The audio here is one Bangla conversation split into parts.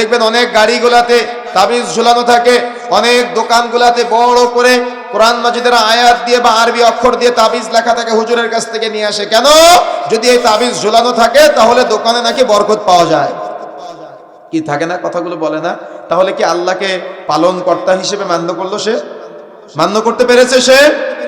দেখবেন অনেক গাড়িগুলাতে তাবিজ ঝুলানো থাকে, অনেক দোকানগুলাতে বড় করে কোরআন মাজিদের আয়াত দিয়ে বা আরবি অক্ষর দিয়ে তাবিজ লেখা থাকে, হুজুরের কাছ থেকে নিয়ে আসে। কেন? যদি এই তাবিজ ঝুলানো থাকে, তাহলে দোকানে নাকি বরকত পাওয়া যায়। কি থাকে না? কথাগুলো বলে না। তাহলে কি আল্লাহকে পালন কর্তা হিসেবে মান্য করল সে? মান্য করতে পেরেছে সে?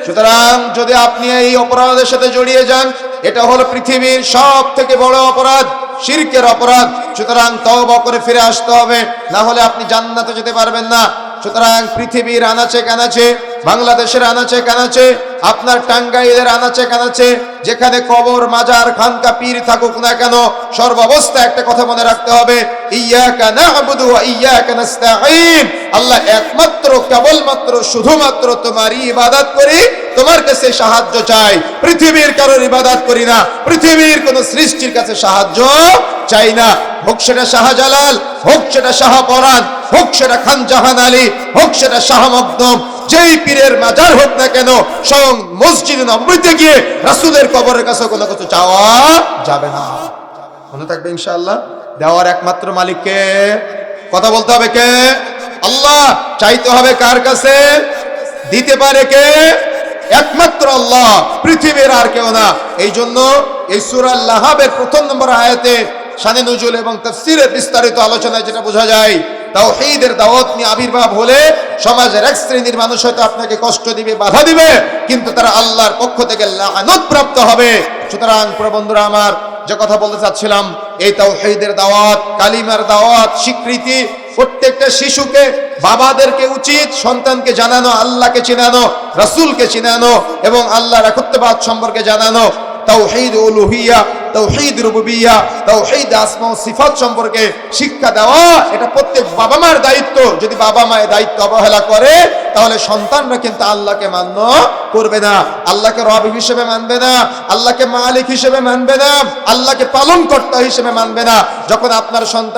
সুতরাং যদি আপনি এই অপরাধের সাথে জড়িয়ে যান, এটা হলো পৃথিবীর সব থেকে বড় অপরাধ। শিরকের অপরাধ। সুতরাং তওবা করে ফিরে আসতে হবে। না হলে আপনি জান্নাতে যেতে পারবেন না। সুতরাং পৃথিবীর আনাচে কানাচে, বাংলাদেশের আনাচে কানাচে, আপনার টাঙ্গাইলের আনাচে কানাচে, যেখানে কবর, মাজার, খানকা, পীর থাকুক না কেন, সর্বাবস্থা একটা কথা মনে রাখতে হবে। আল্লাহ একমাত্র, কেবলমাত্র, শুধুমাত্র তোমারই ইবাদত করি। তোমার কাছে সাহায্য চাই। পৃথিবীর কারোর ইবাদত করি না। পৃথিবীর কোন সৃষ্টির কাছে সাহায্য চাই না। হোক সেটা শাহজালাল, হোক সেটা শাহ পরাণ, হোক সেটা খান জাহান আলী, হোক সেটা শাহ মকদম, যেই পীরের মাজার হোক না কেন, স্বয়ং মসজিদ নবীতে গিয়ে রাসূলের কবরের কাছে কোনো কিছু চাওয়া যাবে না। মনে থাকবে ইনশাআল্লাহ? দেওয়ার একমাত্র মালিককে কথা বলতে হবে কে? আল্লাহ, চাইতে হবে কার কাছে? দিতে পারে কে? একমাত্র আল্লাহ, পৃথিবীর আর কেউ না। এই জন্য এই সুরা লাহাবের প্রথম নম্বর আয়াতে শানে নজুল এবং তাফসিরের বিস্তারিত আলোচনায় যেটা বোঝা যায়, তাওহীদের দাওয়াত নিয়ে আবির্ভাব হলে সমাজের এক শ্রেণির মানুষ হয়তো আপনাকে কষ্ট দিবে, বাধা দিবে, কিন্তু তারা আল্লাহর পক্ষ থেকে প্রাপ্ত হবে। সুতরাং প্রবন্ধুরা আমার যে কথা বলতে চাচ্ছিলাম, এই তাওহীদের দাওয়াত, কালিমার দাওয়াত, স্বীকৃতি প্রত্যেকটা শিশুকে, বাবাদেরকে উচিত সন্তানকে জানানো, আল্লাহকে চিনানো, রাসূলকে চিনানো এবং আল্লাহর একত্ববাদ সম্পর্কে জানানো। সন্তানরা কিন্তু আল্লাহকে মান্য করবে না। আল্লাহকে রব হিসেবে মানবে না, আল্লাহকে মালিক হিসেবে মানবে না, আল্লাহকে পালন কর্তা হিসেবে মানবে না। যখন আপনার সন্তান